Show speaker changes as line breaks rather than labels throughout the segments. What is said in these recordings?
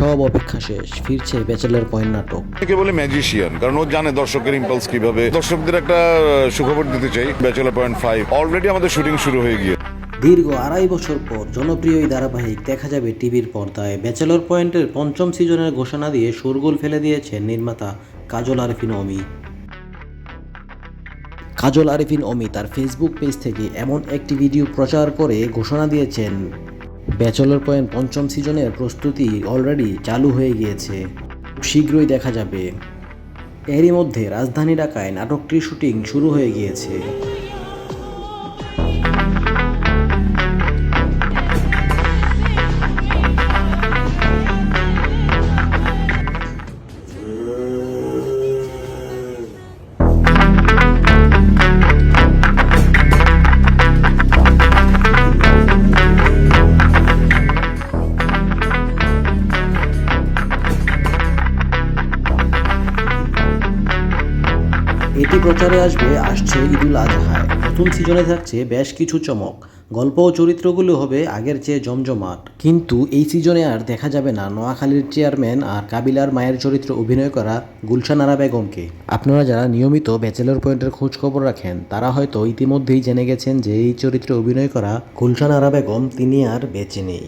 সব অপেক্ষা শেষ। ফিরছে ব্যাচেলার পয়েন্ট নাটক।
একে বলে ম্যাজিশিয়ান কারণ ও জানে দর্শকের ইম্পালস কীভাবে। দর্শকদের একটা সুখবর দিতে চাই ব্যাচেলার পয়েন্ট ফাইভ। অলরেডি আমাদের শুটিং শুরু হয়ে গিয়ে।
দীর্ঘ আড়াই বছর পর জনপ্রিয় এই ধারাবাহিক দেখা যাবে টিভির পর্দায়। ব্যাচেলর পয়েন্টের পঞ্চম সিজনের ঘোষণা দিয়ে শোরগোল ফেলে দিয়েছেন নির্মাতা কাজল আরেফিন অমি। কাজল আরেফিন অমি তার ফেসবুক পেজ থেকে এমন একটি ভিডিও প্রচার করে ঘোষণা দিয়েছেন। ব্যাচেলর পয়েন্ট পঞ্চম সিজনের প্রস্তুতি অলরেডি চালু হয়ে গিয়েছে। শীঘ্রই দেখা যাবে। এরই মধ্যে রাজধানী ঢাকায় নাটকটির শুটিং শুরু হয়ে গিয়েছে। এটি প্রচারে আসবে, আসছে ঈদুল আজহায় নতুন সিজনে থাকছে বেশ কিছু চমক। গল্প ও চরিত্রগুলো হবে আগের চেয়ে জমজমাট। কিন্তু এই সিজনে আর দেখা যাবে না নোয়াখালীর চেয়ারম্যান আর কাবিলার মায়ের চরিত্র অভিনয় করা গুলশান আরা বেগমকে। আপনারা যারা নিয়মিত ব্যাচেলর পয়েন্টের খোঁজ খবর রাখেন, তারা হয়তো ইতিমধ্যেই জেনে গেছেন যে এই চরিত্রে অভিনয় করা গুলশান আরা বেগম, তিনি আর বেঁচে নেই।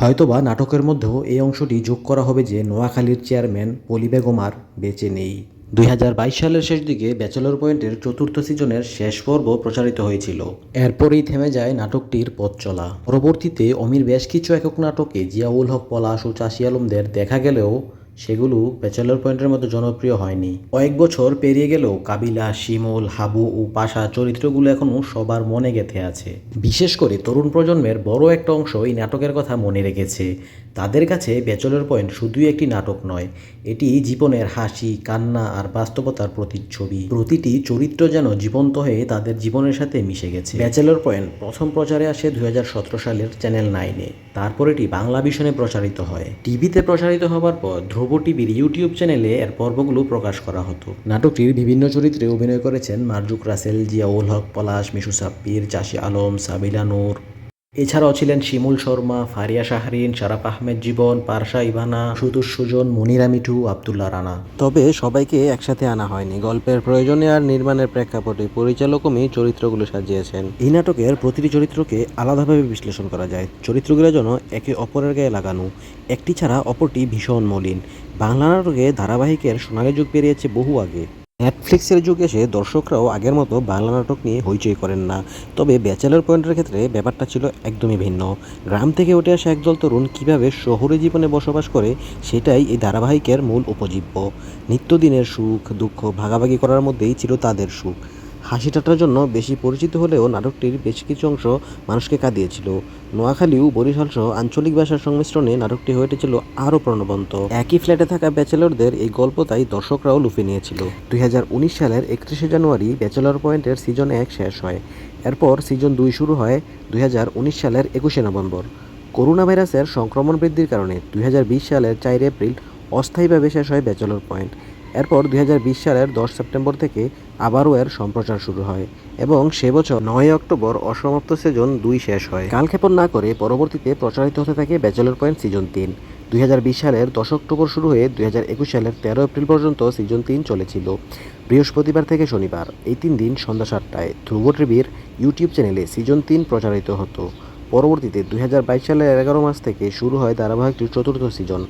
হয়তোবা নাটকের মধ্যেও এই অংশটি যোগ করা হবে যে নোয়াখালীর চেয়ারম্যান পলি বেগমার বেঁচে নেই। দুই হাজার বাইশ সালের শেষ দিকে ব্যাচেলর পয়েন্টের চতুর্থ সিজনের শেষ পর্ব প্রচারিত হয়েছিল। এরপরেই থেমে যায় নাটকটির পথ চলা। পরবর্তীতে অমির বেশ কিছু একক নাটকে জিয়াউল হক পলাশ ও চাষি আলমদের দেখা গেলেও সেগুলো ব্যাচেলর পয়েন্টের মতো জনপ্রিয় হয়নি। কয়েক বছর পেরিয়ে গেলেও কাবিলা, শিমুল, হাবু ও পাশা চরিত্রগুলো এখনও সবার মনে গেঁথে আছে। বিশেষ করে তরুণ প্রজন্মের বড় একটা অংশ এই নাটকের কথা মনে রেখেছে। তাদের কাছে ব্যাচেলর পয়েন্ট শুধুই একটি নাটক নয়, এটি জীবনের হাসি, কান্না আর বাস্তবতার প্রতিচ্ছবি। প্রতিটি চরিত্র যেন জীবন্ত হয়ে তাদের জীবনের সাথে মিশে গেছে। ব্যাচেলর পয়েন্ট প্রথম প্রচারে আসে দুই হাজার সতেরো সালের চ্যানেল নাইনে। তারপর এটি বাংলা ভিশনে প্রচারিত হয়। টিভিতে প্রচারিত হবার পর ধ্রুব টিভির ইউটিউব চ্যানেলে এর পর্বগুলো প্রকাশ করা হতো। নাটকটির বিভিন্ন চরিত্রে অভিনয় করেছেন মারজুক রাসেল, জিয়াউল হক, পলাশ, মিশু সাব্বির, চাষি আলম, সাবিলা নূর। এছাড়াও ছিলেন শিমুল শর্মা ফারিয়া শাহরিন শারাফ আহমেদ জীবন পারশা ইভানা সুদুর সুজন মনিরা মিঠু আবদুল্লাহ রানা। তবে সবাইকে একসাথে আনা হয়নি। গল্পের প্রয়োজনে আর নির্মাণের প্রেক্ষাপটে পরিচালকমই চরিত্রগুলো সাজিয়েছেন। এই নাটকের প্রতিটি চরিত্রকে আলাদাভাবে বিশ্লেষণ করা যায়। চরিত্রগুলো যেন একে অপরের গায়ে লাগানো একটি ছাড়া অপরটি ভীষণ মলিন। বাংলা নাটকে ধারাবাহিকের সোনালী যুগ পেরিয়েছে বহু আগে। নেটফ্লিক্সের যুগ এসে দর্শকরাও আগের মতো বাংলা নাটক নিয়ে হইচই করেন না। তবে ব্যাচেলার পয়েন্টের ক্ষেত্রে ব্যাপারটা ছিল একদমই ভিন্ন। গ্রাম থেকে উঠে আসা একদল তরুণ কীভাবে শহুরে জীবনে বসবাস করে, সেটাই এই ধারাবাহিকের মূল উপজীব্য। নিত্যদিনের সুখ, দুঃখ ভাগাভাগি করার মধ্যেই ছিল তাদের সুখ। হাসি ঠাট্টার জন্য বেশি পরিচিত হলেও নাটকটির বেশ কিছু অংশ মানুষকে কাঁদিয়েছিল। নোয়াখালী ও বরিশাল সহ আঞ্চলিক ভাষার সংমিশ্রণে নাটকটি হয়ে উঠেছিল আরও প্রাণবন্ত। একই ফ্ল্যাটে থাকা ব্যাচেলরদের এই গল্প তাই দর্শকরাও লুফে নিয়েছিল। দুই হাজার উনিশ সালের একত্রিশে জানুয়ারি ব্যাচেলর পয়েন্টের সিজন এক শেষ হয়। এরপর সিজন দুই শুরু হয় দুই হাজার উনিশ সালের একুশে নভেম্বর। করোনা ভাইরাসের সংক্রমণ বৃদ্ধির কারণে দুই হাজার বিশ সালের চার এপ্রিল অস্থায়ীভাবে শেষ হয় ব্যাচেলর পয়েন্ট। এরপর দুই হাজার বিশ সালের দশ সেপ্টেম্বর থেকে আবারও এর সম্প্রচার শুরু হয় এবং সে বছর নয় অক্টোবর অসমাপ্ত সিজন দুই শেষ হয়। কালক্ষেপণ না করে পরবর্তীতে প্রচারিত হতে থাকে ব্যাচেলর পয়েন্ট সিজন তিন। দুই সালের দশ অক্টোবর শুরু হয়ে দুই হাজার একুশ সালের তেরো এপ্রিল পর্যন্ত সিজন তিন চলেছিল। বৃহস্পতিবার থেকে শনিবার, এই তিন দিন সন্ধ্যা সাতটায় ধ্রুব টিভির ইউটিউব চ্যানেলে সিজন তিন প্রচারিত হতো। পরবর্তীতে দুই হাজার বাইশ সালের এগারো মাস থেকে শুরু হয় ধারাবাহিকটির চতুর্থ সিজন।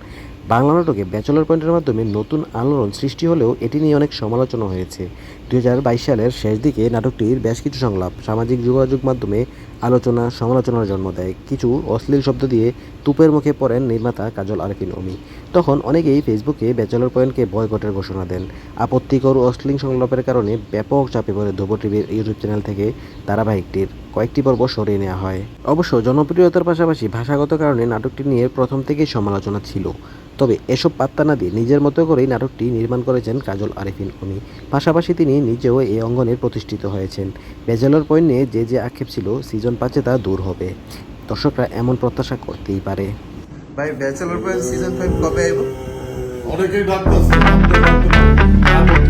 বাংলা নাটকে ব্যাচেলর পয়েন্টের মাধ্যমে নতুন আলোড়ন সৃষ্টি হলেও এটি নিয়ে অনেক সমালোচনা হয়েছে। দুই হাজার বাইশ সালের শেষ দিকে নাটকটির বেশ কিছু সংলাপ সামাজিক যোগাযোগ মাধ্যমে আলোচনা, সমালোচনার জন্ম দেয়। কিছু অশ্লীল শব্দ দিয়ে তুপের মুখে পড়েন নির্মাতা কাজল আরফিন অমি। তখন অনেকেই ফেসবুকে ব্যাচেলর পয়েন্টকে বয়কটের ঘোষণা দেন। আপত্তিকর অশ্লীল সংলাপের কারণে ব্যাপক চাপে পড়ে ধ্রুব টিভির ইউটিউব চ্যানেল থেকে ধারাবাহিকটির কয়েকটি পর্ব সরিয়ে নেওয়া হয়। অবশ্য জনপ্রিয়তার পাশাপাশি ভাষাগত কারণে নাটকটি নিয়ে প্রথম থেকেই সমালোচনা ছিল। তবে এসব পাত্তা না দিয়ে নিজের মতো করেই নাটকটি নির্মাণ করেছেন কাজল আরিফিন অমি। পাশাপাশি তিনি নিজেও এই অঙ্গনে প্রতিষ্ঠিত হয়েছেন। ব্যাচেলর পয়েন্ট নিয়ে যে যে আক্ষেপ ছিল সিজন পাঁচে তা দূর হবে। দর্শকরা এমন প্রত্যাশা করতেই পারে।
ভাই ব্যাচেলর পয়েন্ট সিজন ফাইভ কবে আইব?
অনেকেই ডাকতেছে